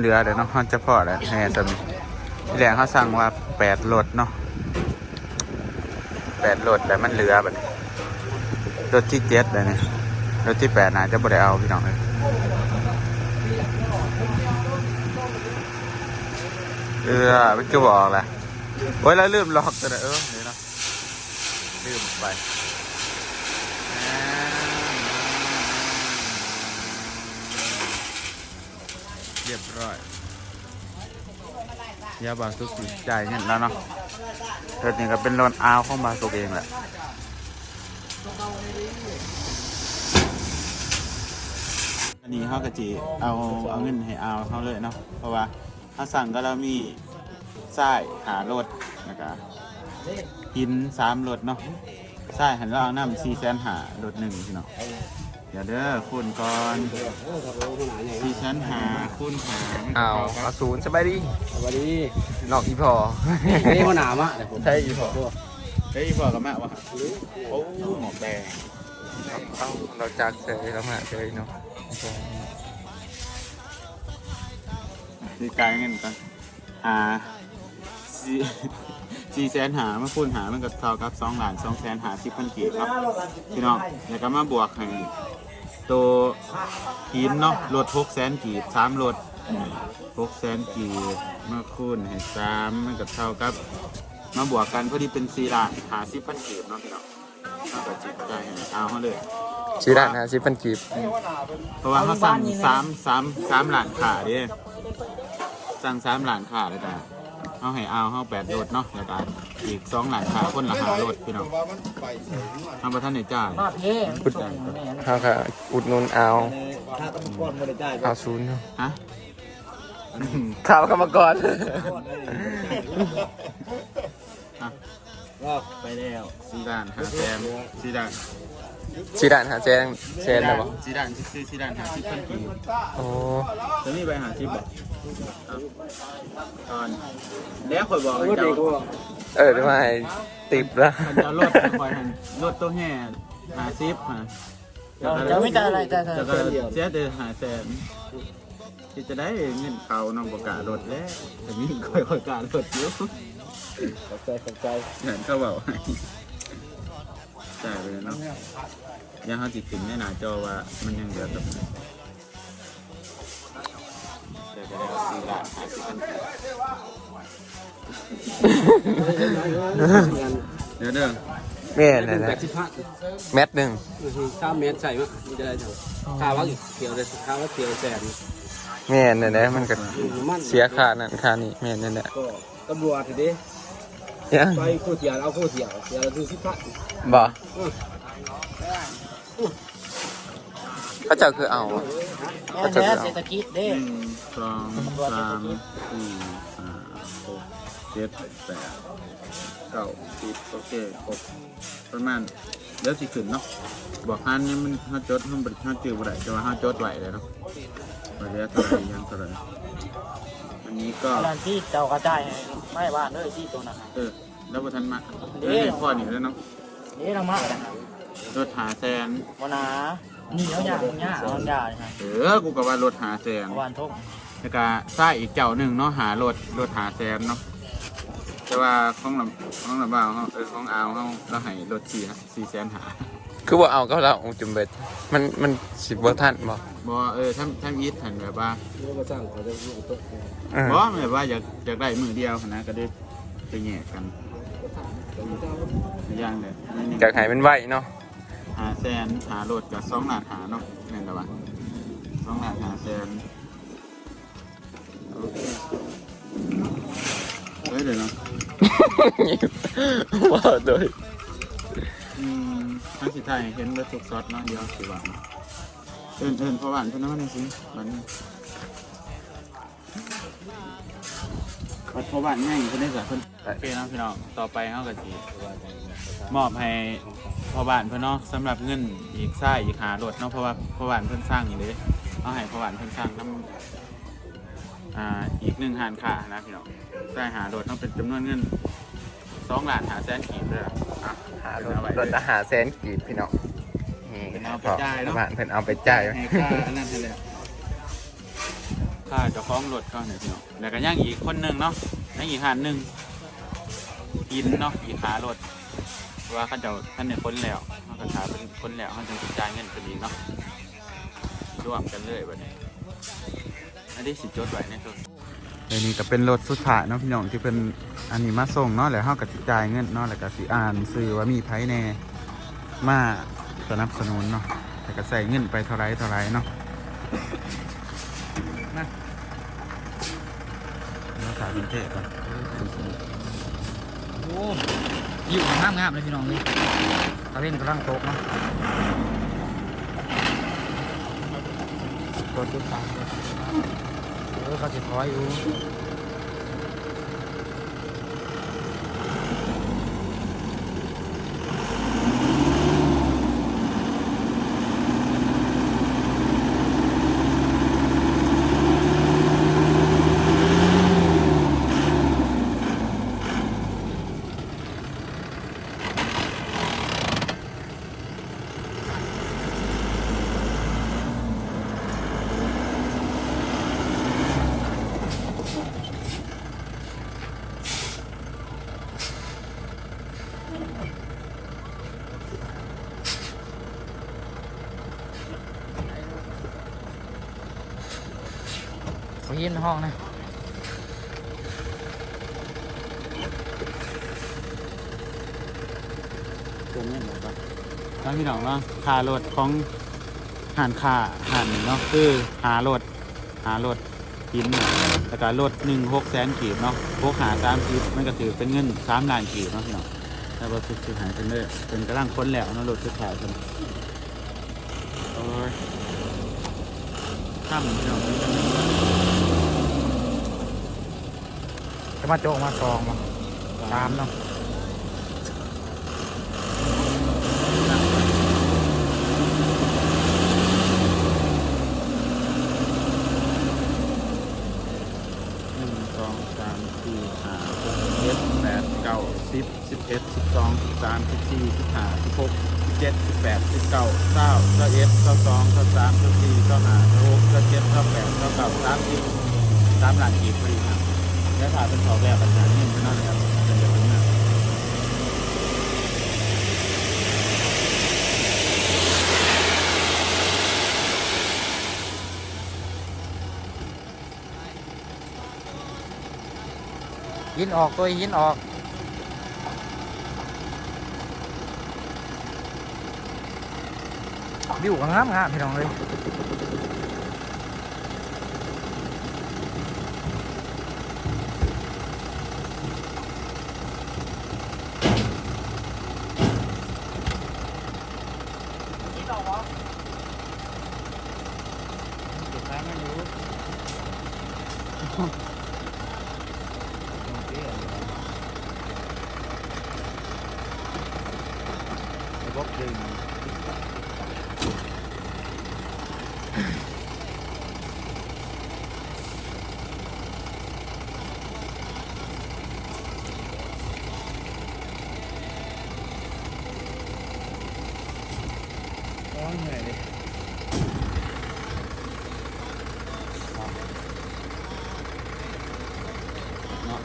เหลือเดี๋ยวเนาะเขาจะพอแล้วแห่จะมีที่แรกเขาสั่งว่าแปดรถเนาะแปดรถแต่มันเหลือแบบรถที่เจ็ดเลยเนี่ยรถที่แปดน่าจะบ่ได้เอาพี่น้องเลยเออมันก็บอกแหละโอ้ยแล้วลืมล็อกตัวเลยเออเดี๋ยเนาะลืมไป เรียบร้อยยาบาสุกสิจ่ายเงินแล้วเนาะรถนี้ก็เป็นรถอาวของบาสุกเองแหละอันนี้เขากะจีเอาเอาเงินให้อาวเขาเลยเนาะเพราะว่าเขาสั่งก็เรามีทรายหารถแล้วก็หินสามรถเนาะทรายหันเราเอาน้ำสี่แสนหารถหนึ่งพี่เนาะ เดี๋ยวเด้อคูณก่อนสี่แสนหาคูณหาอ้าวอาศูนย์สบายดีสวัสดีนอกอีพอนี่หัวหนามะเดี๋ยวผมใช่อีพอเฮ้ยพ่อกับแม่วะโอ้หมอกแดงเอ้าเราจากเฉยแล้วมาเฉยเนาะดีกายเงินกันหาสี่ สี่แสนหามาคูณหามันก็เท่ากับสองล้านสองแสนหาสิบพันกีบครับพี่น้องแล้วก็มาบวกให้ตัวหินเนาะรถหกแสนกีบสามรถหกแสนกีบมาคูณให้สามมันก็เท่ากับ มาบวกกันพอดีเป็นสี่ล้านหาสิบพันกีบเนาะพี่น้องเอาไปจิบได้ให้เอาเขาเลยชีร้านนะชิพันกีบเพราะว่าเขาสั่งสามสามสามหลานขาเดิสั่งสามหลานขาเลยจ้ะ เอาให้เอาเขาแปดโหลดเนาะแล้วก็อีกสองหลานขาคนละหาโหลดพี่น้องทำประท่านในจ่ายมาเพ่เขาค่ะอุดหนุนเอาถ้าต้องก้อนไม่ได้จ่ายเอาศูนย์เนาะฮะข่าวกรรมกรก็ไปแล้วสี่ด่านหาแซมสี่ด่าน ชีร้านหาแจ้งแชนแล้วบ่สี่ด่านสี่สี่ด่านหาสิบพันกีบโอ้จะมีไปหาสิบบอกเอาตอนแล้วคอยบอกให้รถเจ้าเด็กก็เออได้มาให้ติบละคันจะรถคอยหันรถตัวแห่หาสิบฮะจะไม่จ่ายอะไรจ่ายจะก็เสียเดือหาแสนที่จะได้เงินเขาน้องประกาศรถแล้วแต่มีคอยประกาศรถอยู่ขอบใจขอบใจเห็นเขาบอกให้จ่ายไปเลยเนาะ ยังเขาจิตถึงในหน้าจอว่ามันยังเหลือกับแต่ก็ได้สี่ล้านห้าสิบพันเดี๋ยวเด้อแม่นหนึ่นะงแปนะดสิบห้าแมตหนึ่งข้าวเมตรใส่มะมันจะได้เท่าข้าวว่าเขียวเลยข้าวว่าเขียวแสนแม่นนะนะมันก็มันเสียค่านั่นค่านี่แม่นนั่นแหละก็ตำรวจทีนี้ยังไปคู่เถียวเอาคู่เถียวเถียวละถึงสิบพันบ่ เขาเจ้าคือเอาอะเขาเจ้าคือเอา เศรษฐกิจเด้ หนึ่งสองสามสี่ห้าหกเจ็ดแปดเก้าสิบโอเคครบประมาณเดี๋ยวสิขึ้นเนาะบอกฮันนี่มันห้าจดห้าบริห้าจือบ่ได้แต่ว่าห้าจดไหวเลยเนาะไปเรียกเท่าไหรยังเท่าไหรอันนี้ก็ตอนที่เจ้ากระจายไม่บ้านเลยที่ตัวนั้นเออ แล้วประทันมาเออพ่อนี่แล้วเนาะนี่เรามาแล้วนะร ถหาแสนวันนานี่เขาอยากเขาอยากเขาอยากนะเออกูก็ว่ารถหาแสนวันทุกแล้วก็ใส่อีกเจ้าหนึ่งเนาะหารถรถหาแสนเนาะแต่ว่าของลำของลำบ่าวเขาเออของอาวเขาเราให้รถสี่สี่แสนหาคือว่าเอาก็เราจุมเบ็ดมันมันสิบ่ทันบ่บอเออท่านท่านอีทหันแบบว่านี่ก็สร้างเขาจะรู้ตัวเออบอแบบว่าอยากอยากได้มือเดียวหั้นนะก็ได้ไปแยกกันอย่างเลยจากให้มันไหวเนาะหา แสนหารถกับสองหลานหาเนาะนี่นแต่ว่าสองหลานหาแสนโอเคเฮ้ยเดี๋ยวเนาะว่าโดยอืมทั้งสิไทยเห็นรถทุกซอสเนาะเดียวสิหวานเอินเอินพอหวานเพิ่นน้ำมันสิหวาน นี่พอหวานง่ายเพิ่นได้สักเพิ่นโอเคเนาะพี่น้องต่อไปเฮาก็สิมอบให้พอหวานเพิ่นเนาะสำหรับเงินอีกซ้ายอีกหารถเนาะเพราะว่าพอหวานเพิ่นสร้างอยู่เด้เอาให้พอหวานเพิ่นสร้างนํอ่าอีกหนึ่งหานค่านะพี่น้องได้หารถเนาะเป็นจำนวนเงินสองล้านหาแสนกีบเลยอะอะหารเพิ่นเอาไว้ถเลยอาหารแสนกีบพี่น้องนี่เพิ่นเอาไปพอจ่ายเนาะบ้านเพิ่นเอาไปจ่ายให้ค่าอันนั้นให้แหละ ค่าเจ้าของรถก็เนี่ยพี่น้องแล้วก็ย่างอีกคนหนึ่งเนาะย่างอีกหานหนึ่งกินเนาะอีกขารถว่าเขาเจ้าท่านเนี่ยคนแล้วเขาก็ขาเป็นคนแล้วเขาจึงจะจ่ายเงินเป็นอีกเนาะร่วมกันเลยแบบนี้อันนี้สิจดไว้ในตัวอันนี้ก็เป็นรถสุดท้ายเนาะพี่น้องที่เป็นอันนี้มาส่งเนาะแล้วเขาก็สิจ่ายเงินเนาะแล้วก็สิอ่านซื้อว่ามีไผแน่มาสนับสนุนเนาะแต่ก็ใส่เงินไปเท่าไรเท่าไรเนาะเรา ถ่ายเป็นเทปก่อนโอ้อยู่งามงามเลยพี่น้องเลยตะเวนกำลังโตกเนาะรถทุกทามเออเขาจะคอยอยู่ เขาเย็นห้องนะติมเงินหมดก่อนตอนพี่น้องเนาะค่ารถของหันค่าหันเนาะคือหารถหารถกินเนแล้วก็รถหนึ่งหกแสนกีบเนาะพกหาสามกีบมันก็ถือเป็นเงินสามล้านกีบเนาะพี่น้องแต่ว่าสุดสุดหายเป็นเลยเป็นกระลังค้นแล้วเนาะรถสุดท้ายเป็นโอ้ยข้ามพี่น้อง จะมาโจกมาซองมาตามเนาะหนึ่งสองสามสี่ห้าหกเจ็ดแปดเก้าสิบสิบเอ็ดสิบสองสิบสามสิบสี่สิบห้าสิบหกสิบเจ็ดสิบแปดสิบเก้าเก้าเก้าเอ็ดเก้าสองเก้าสามเก้าสี่เก้าห้าเก้าหกเก้าเจ็ดเก้าแปดเก้าเก้าสามสิบสามหลังกีบพอดีค แล้วถ่ายเป็นสองแบบปัญหานี่เป็นนั่นครับเป็นแบบนี้หินออกตัวยินออกบิวก็งามงามพี่น้องเลย สุดท้ายไม่รู้ ระบบดึง ร้อนเหนื่อยเลยเนาะ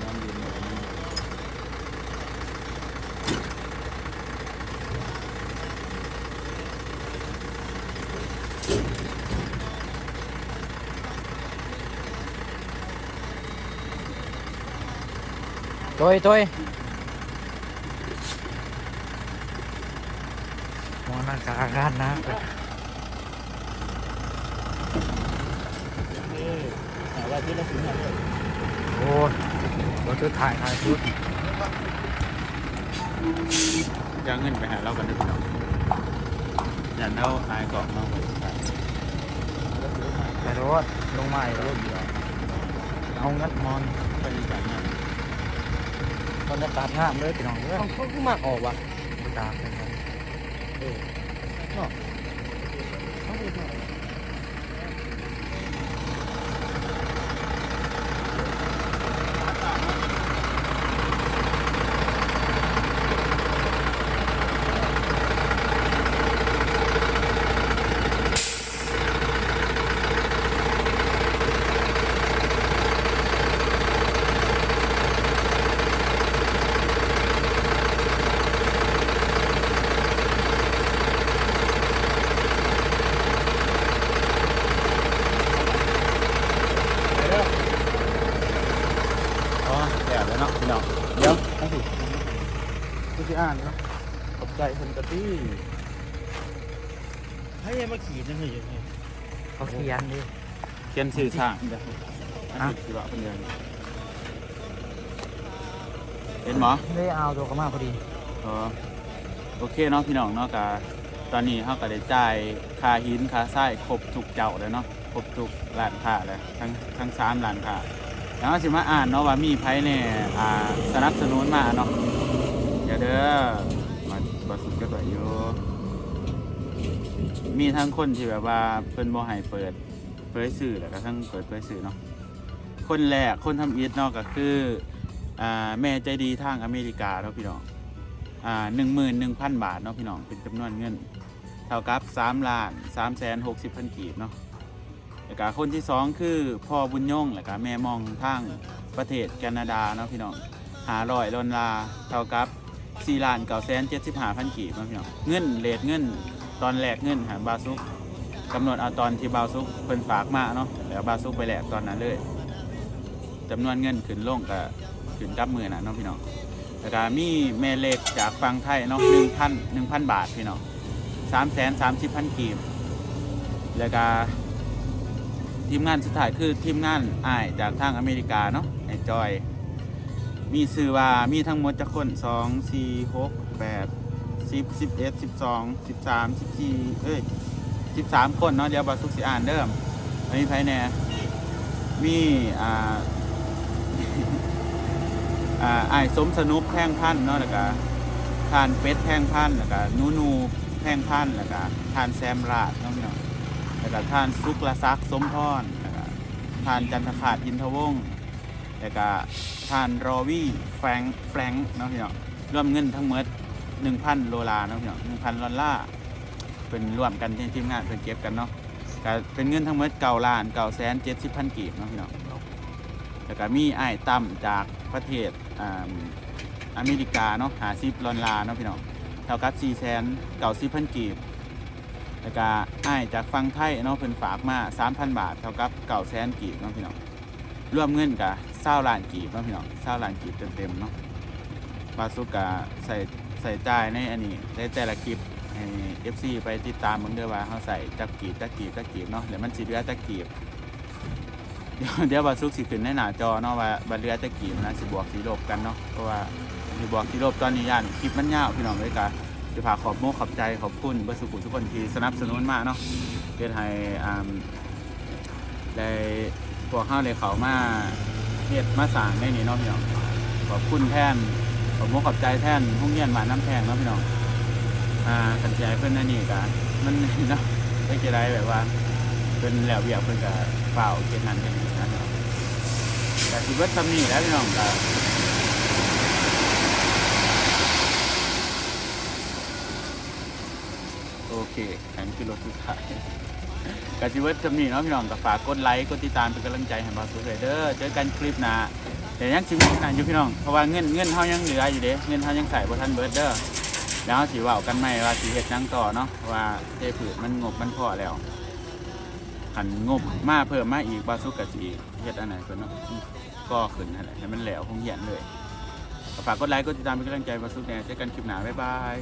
นอนอยู่เนี่ย ตัวตัวมองนั่งกลางกันนะหาว่าที่เราถึงไหนเลยโอ้ยรถชุดถ่ายถ่ายชุดจะเงินไปหาเรากันด้วยพี่น้องอย่าเน่าอายเกาะเนาะแต่รถลงมาอีกแล้วเอางัดมอนไปดีกว่าเนี่ย บรรยากาศงามเลยพี่น้องเอ้ยเขาเขาคือมากออกว่ะบรรยากาศเป็นไงเแล้วแล้วเนาะพี่น้องเดี๋ยวเอาสิกูสิอ่านเนาะข อบใจคนกะตี้ให้มาขี่จังเลยเขาเขียนดิเขียนสื่อสร้างเดี๋ยวอันนี้สิว่าเป็นยังเห็นหมอได้เอาตัวกระมาพอดีอ๋อโอเคเนาะพี่น้องเนาะกะตอนนี้เขาก็ได้จ่ายค่าหินค่าทรายครบทุกเจ้าเลยเนาะครบทุกร้านค้าเลยทั้งทั้งสามร้านค้าแล้วเราสิมาอ่านเนาะว่ามีไผเนี่ยอ่าสนับสนุนมาเนาะเดี๋ยวเด้อมาบสุดก็ตัวอยู่ มีทั้งคนที่แบบว่าเพิ่นบ่ให้เปิดเผยสื่อแล้วก็ทั้งเปิดเผยสื่อเนาะคนแรกคนทำอีทเนาะก็คืออ่าแม่ใจดีทางอเมริกาเนาะพี่น้องอ่าหนึ่งหมื่นหนึ่งพันบาทเนาะพี่น้องเป็นจำนวนเงินเท่ากับสามล้านสามแสนหกสิบพันกีบเนาะแล้วก็คนที่สองคือพ่อบุญยงแล้วก็แม่มองทางประเทศแคนาดาเนาะพี่น้องหาร้อยดอลลาเท่ากับสี่ล้านเก้าแสนเจ็ดสิบห้าพันกีบเนาะพี่น้องเงินเลทเงิน ตอนแรกเงินหาบาซุกกำหนดเอาตอนที่บาซุกเพิ่นฝากมาเนาะแล้วบาซุกไปแลกตอนนั้นเลยจำนวนเงินขึ้นลงก็ขึ้นกับมือนะเนาะพี่น้องแล้วก็มีแม่เหล็กจากฝั่งไทยเนาะหนึ่งพันหนึ่งพันบาทพี่น้องสามแสนสามสิบพันกีบแล้วก็ทีมงานสุดท้ายคือทีมงานอ้ายจากทางอเมริกาเนาะไอจอย มีสื่อว่ามีทั้งหมดจะคนสองสี่หกแปด สิบสิบเอ็ดสิบสองสิบสามสิบสี่เอ้ยสิบสามคนเนาะเดี๋ยวบาสุกสิอ่านเดิมอันนี้ไพแน่มีอ่าอ่าไอ้สมสนุกแท่งพันเนาะแล้วก็ทานเป็ดแท่งพันแล้วก็นูนูแท่งพันแล้วก็ทานแซมราดเนาะพี่น้องแล้วก็ทานซุกละซักสมพรแล้วก็ทานจันทขาดอินทวงศ์แล้วก็ทานรอวี่แฟรงแฟรงเนาะพี่น้องรวมเงินทั้งหมด 1,000โลลาเนาะพี่น้อง1,000ดอลลาร์เป็นรวมกันที่ทีมงานเป็นเก็บกันเนาะก็เป็นเงินทั้งหมดเก่าล้านเก่าแสนเจ็ดสิบพันกีบเนาะพี่น้องแล้วก็มีไอ้ายตั้มจากประเทศอ่าอเมริกาเนาะหาซิปลอนลาเนาะพี่น้องเท่ากับ4แสนเก่าสิพันกีบแล้วก็ไอ้ายจากฟังไทยเนาะเพิ่นฝากมา3,000บาทเท่ากับเก่าแสนกีบเนาะพี่น้องรวมเงินกับเศร้าล้านกีบเนาะพี่น้องเศร้าล้านกีบเต็มๆเนาะบาสุกาใส่ ใส่ใจในอันนี้ในแต่ละคลิปให้ FC ไปติดตามเบิ่งเด้อว่าเขาใส่จักกีบจักกีบจักกีบเนาะเดี๋ยวมันสิเหลือจักกีบเดี๋ยวเดี๋ยวบาซุกสิขึ้นในหน้าจอเนาะว่าบาเรือตะกี้มันะสิบวกสีลบกันเนาะเพราะว่าสิบวกสีลบตอนนี้ย่านคลิปมันยาวพี่น้องเลยกะจะฝาขอบโมกขอบใจขอบคุณบอร์สุขุทุกคนที่สนับสนุนมากเนาะเพื่อให้อ่าได้พวกข้าเลยเขามาเฮ็ดมาสร้างในนี้เนาะพี่น้องขอบคุณแทน ขอบโมกขอบใจแท่นห้องเรียนบ้านน้ำแพงเนาะพี่น้องอ่ากันใจเพื่อนนั่นนี่กะมันเนาะไม่จได้แบบว่าเป็นแล้วเบียกเพิ่อนก็เปล่าเก็บนั่นเก็บนี่นะครับแต่สิเบิดซ้ำนี่แล้วพี่น้องก็โอเคอันนคือรถสุดท้ายก็สิเบิดซ้ำนี่เนาะพี่น้องก็ฝากกดไลค์กดติดตามเป็นกำลังใจให้บาสุดเลยเด้อเจอกันคลิปหน้า แต่ยังสิมีงานอยู่พี่น้องเพราะว่าเงินเงินเฮายังเหลืออยู่เด้เงินเฮายังใส่บ่ทันเบิดเด้อแล้วสิเว้ากันใหม่ว่าสิเฮ็ดหยังต่อเนาะว่าเทพืชมันงบมันพอแล้วขันงบมาเพิ่มมาอีกบาสุกกะจีเฮ็ดอันไหนเพิ่นเนาะก็ขึ้นนั่นแหละให้มันแหลวคงเหียนเลยฝากกดไลค์กดติดตามเป็นกำลังใจบาสุกแน่เจอกันคลิปหน้าบ๊ายบาย